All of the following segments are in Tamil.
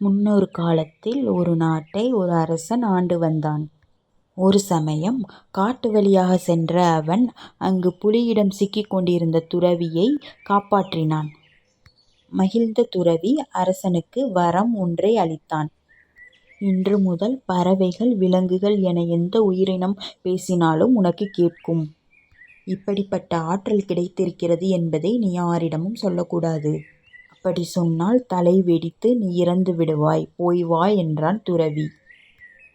முன்னொரு காலத்தில் ஒரு நாட்டை ஒரு அரசன் ஆண்டு வந்தான். ஒரு சமயம் காட்டு வழியாகச் சென்ற அவன் அங்கு புலியிடம் சிக்கிக் கொண்டிருந்த துறவியைக் காப்பாற்றினான். மகிழ்ந்த துறவி அரசனுக்கு வரம் ஒன்றை அளித்தான். இன்று முதல் பறவைகள் விலங்குகள் என எந்த உயிரினம் பேசினாலும் உனக்குக் கேட்கும். இப்படிப்பட்ட ஆற்றல் கிடைத்திருக்கிறது என்பதை நீ யாரிடமும் சொல்லக்கூடாது. அப்படி சொன்னால் தலை வெடித்து நீ இறந்து விடுவாய். போய் வா என்றான் துறவி.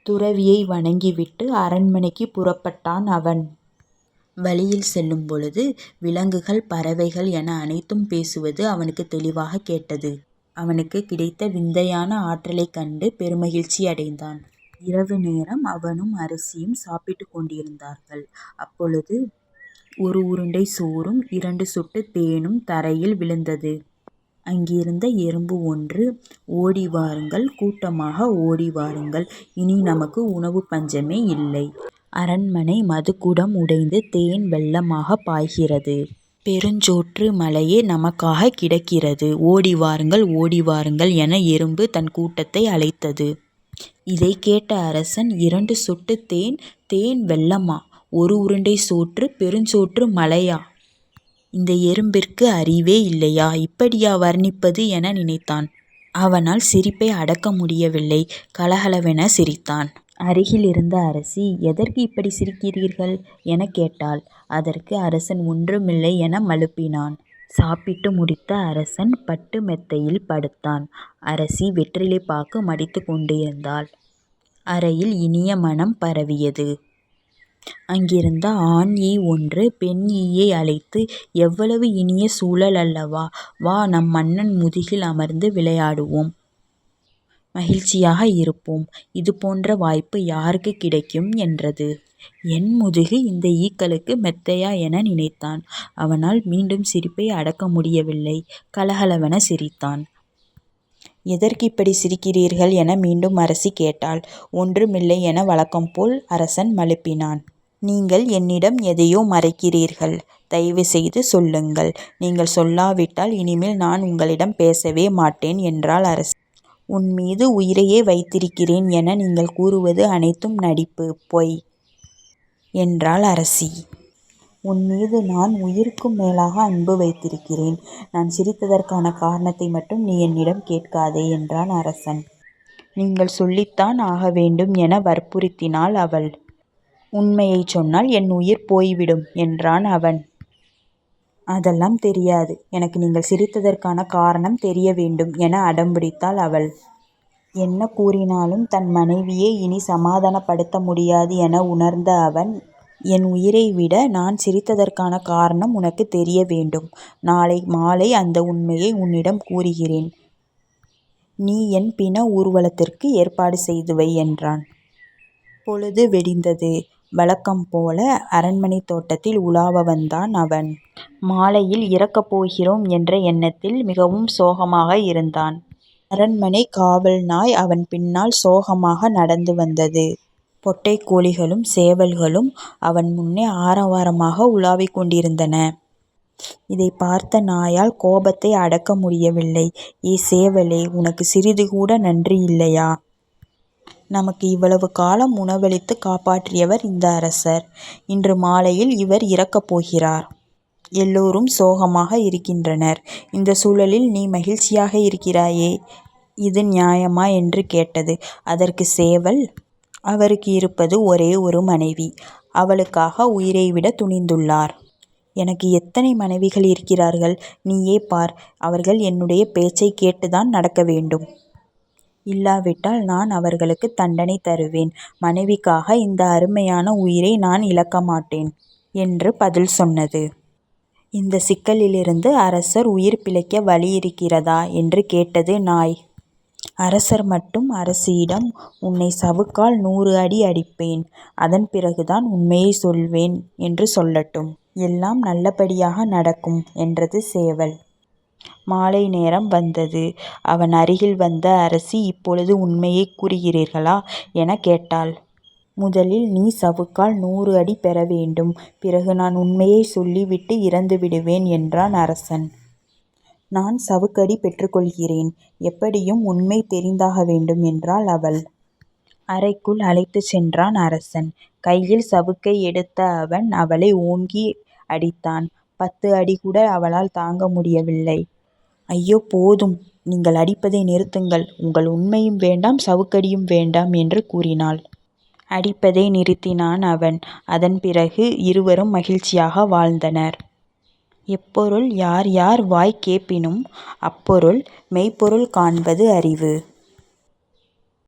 துறவியை வணங்கிவிட்டு அரண்மனைக்கு புறப்பட்டான் அவன். வழியில் செல்லும் பொழுது விலங்குகள் பறவைகள் என அனைத்தும் பேசுவது அவனுக்கு தெளிவாக கேட்டது. அவனுக்கு கிடைத்த விந்தையான ஆற்றலைக் கண்டு பெருமகிழ்ச்சி அடைந்தான். இரவு நேரம் அவனும் அரிசியும் சாப்பிட்டுக் கொண்டிருந்தார்கள். அப்பொழுது ஒரு உருண்டை சோறும் இரண்டு சுட்டு தேனும் தரையில் விழுந்தது. அங்கிருந்த எறும்பு ஒன்று ஓடி வாருங்கள் கூட்டமாக ஓடி வாருங்கள் இனி நமக்கு உணவுப் பஞ்சமே இல்லை. அரண்மனை மதுக்குடம் உடைந்து தேன் வெள்ளமாகப் பாய்கிறது. பெருஞ்சோற்று மலையே நமக்காகக் கிடக்கிறது. ஓடி வாருங்கள் ஓடி வாருங்கள் என எறும்பு தன் கூட்டத்தை அழைத்தது. இதைக் கேட்ட அரசன் இரண்டு சொட்டுத் தேன் தேன் வெள்ளமா? ஒரு உருண்டை சோற்று பெருஞ்சோற்று மலையா? இந்த எறும்பிற்கு அறிவே இல்லையா? இப்படியா வர்ணிப்பது என நினைத்தான். அவனால் சிரிப்பை அடக்க முடியவில்லை. கலகலவென சிரித்தான். அருகிலிருந்த அரசி எதற்கு இப்படி சிரிக்கிறீர்கள்? என கேட்டாள். அதற்கு அரசன் ஒன்றுமில்லை என மழுப்பினான். சாப்பிட்டு முடித்த அரசன் பட்டு மெத்தையில் படுத்தான். அரசி வெற்றிலைப் பாக்கு மடித்து கொண்டிருந்தாள். அறையில் இனிய மனம் பரவியது. அங்கிருந்த ஆண் ஈ ஒன்று பெண் ஈயை அழைத்து எவ்வளவு இனிய சூழல் அல்லவா? வா நம் மன்னன் முதுகில் அமர்ந்து விளையாடுவோம். மகிழ்ச்சியாக இருப்போம். இதுபோன்ற வாய்ப்பு யாருக்குக் கிடைக்கும்? என்றது. என் முதுகு இந்த ஈக்களுக்கு மெத்தையா என நினைத்தான். அவனால் மீண்டும் சிரிப்பை அடக்க முடியவில்லை. கலகலவென சிரித்தான். எதற்கு இப்படி சிரிக்கிறீர்கள்? என மீண்டும் அரசி கேட்டாள். ஒன்றுமில்லை என வழக்கம்போல் அரசன் மழுப்பினான். நீங்கள் என்னிடம் எதையோ மறைக்கிறீர்கள். தயவு செய்து சொல்லுங்கள். நீங்கள் சொல்லாவிட்டால் இனிமேல் நான் உங்களிடம் பேசவே மாட்டேன் என்றாள் அரசி. உன்மீது உயிரையே வைத்திருக்கிறேன் என நீங்கள் கூறுவது அனைத்தும் நடிப்பு பொய் என்றாள் அரசி. உன் மீது நான் உயிருக்கும் மேலாக அன்பு வைத்திருக்கிறேன். நான் சிரித்ததற்கான காரணத்தை மட்டும் நீ என்னிடம் கேட்காதே என்றான் அரசன். நீங்கள் சொல்லித்தான் ஆக வேண்டும் என வற்புறுத்தினாள் அவள். உண்மையைச் சொன்னால் என் உயிர் போய்விடும் என்றான் அவன். அதெல்லாம் தெரியாது. எனக்கு நீங்கள் சிரித்ததற்கான காரணம் தெரிய வேண்டும் என அடம்பிடித்தாள் அவள். என்ன கூறினாலும் தன் மனைவியை இனி சமாதானப்படுத்த முடியாது என உணர்ந்த அவன் என் உயிரை விட நான் சிரித்ததற்கான காரணம் உனக்கு தெரிய வேண்டும். நாளை மாலை அந்த உண்மையை உன்னிடம் கூறுகிறேன். நீ என் பிண ஊர்வலத்திற்கு ஏற்பாடு செய்துவை என்றான். பொழுது வெடிந்தது வழக்கம் போல அரண்மனைத் தோட்டத்தில் உலாவ வந்தான் அவன். மாலையில் இறக்கப் போகிறோம் என்ற எண்ணத்தில் மிகவும் சோகமாக இருந்தான். அரண்மனைக் காவல் நாய் அவன் பின்னால் சோகமாக நடந்து வந்தது. பொட்டைக்கோழிகளும் சேவல்களும் அவன் முன்னே ஆரவாரமாக உலாவிக் கொண்டிருந்தன. இதைப் பார்த்த நாயால் கோபத்தை அடக்க முடியவில்லை. ஏ சேவலே உனக்கு சிறிதுகூட நன்றி இல்லையா? நமக்கு இவ்வளவு காலம் உணவளித்து காப்பாற்றியவர் இந்த அரசர். இன்று மாலையில் இவர் இறக்கப் போகிறார். எல்லோரும் சோகமாக இருக்கின்றனர். இந்த சூழலில் நீ மகிழ்ச்சியாக இருக்கிறாயே இது நியாயமா? என்று கேட்டது. அதற்கு சேவல் அவருக்கு இருப்பது ஒரே ஒரு மனைவி. அவளுக்காக உயிரை விட துணிந்துள்ளார். எனக்கு எத்தனை மனைவிகள் இருக்கிறார்கள்? நீயே பார். அவர்கள் என்னுடைய பேச்சை கேட்டுதான் நடக்க வேண்டும். இல்லாவிட்டால் நான் அவர்களுக்கு தண்டனை தருவேன். மனைவிக்காக இந்த அருமையான உயிரை நான் இழக்க மாட்டேன். என்று பதில் சொன்னது. இந்த சிக்கலிலிருந்து அரசர் உயிர் பிழைக்க வழி இருக்கிறதா? என்று கேட்டது நாய். அரசர் மட்டும் அரசியிடம் உன்னை சவுக்கால் நூறு அடி அடிப்பேன். அதன் பிறகுதான் உண்மையை சொல்வேன் என்று சொல்லட்டும். எல்லாம் நல்லபடியாக நடக்கும் என்றது சேவல். மாலை நேரம் வந்தது. அவன் அருகில் வந்த அரசி இப்பொழுது உண்மையைக் கூறுகிறீர்களா? எனக் கேட்டாள். முதலில் நீ சவுக்கால் நூறு அடி பெற வேண்டும். பிறகு நான் உண்மையைச் சொல்லிவிட்டு இறந்துவிடுவேன் என்றான் அரசன். நான் சவுக்கடி பெற்றுக்கொள்கிறேன். எப்படியும் உண்மை தெரிந்தாக வேண்டும் என்றாள் அவள். அறைக்குள் அழைத்துச் சென்றான் அரசன். கையில் சவுக்கை எடுத்த அவன் அவளை ஓங்கி அடித்தான். பத்து அடிகூட அவளால் தாங்க முடியவில்லை. ஐயோ. போதும். நீங்கள் அடிப்பதை நிறுத்துங்கள். உங்கள் உண்மையும் வேண்டாம் சவுக்கடியும் வேண்டாம் என்று கூறினாள். அடிப்பதை நிறுத்தினான் அவன். அதன் பிறகு இருவரும் மகிழ்ச்சியாக வாழ்ந்தனர். எப்பொருள் யார் யார் வாய் கேட்பினும் அப்பொருள் மெய்ப்பொருள் காண்பது அறிவு.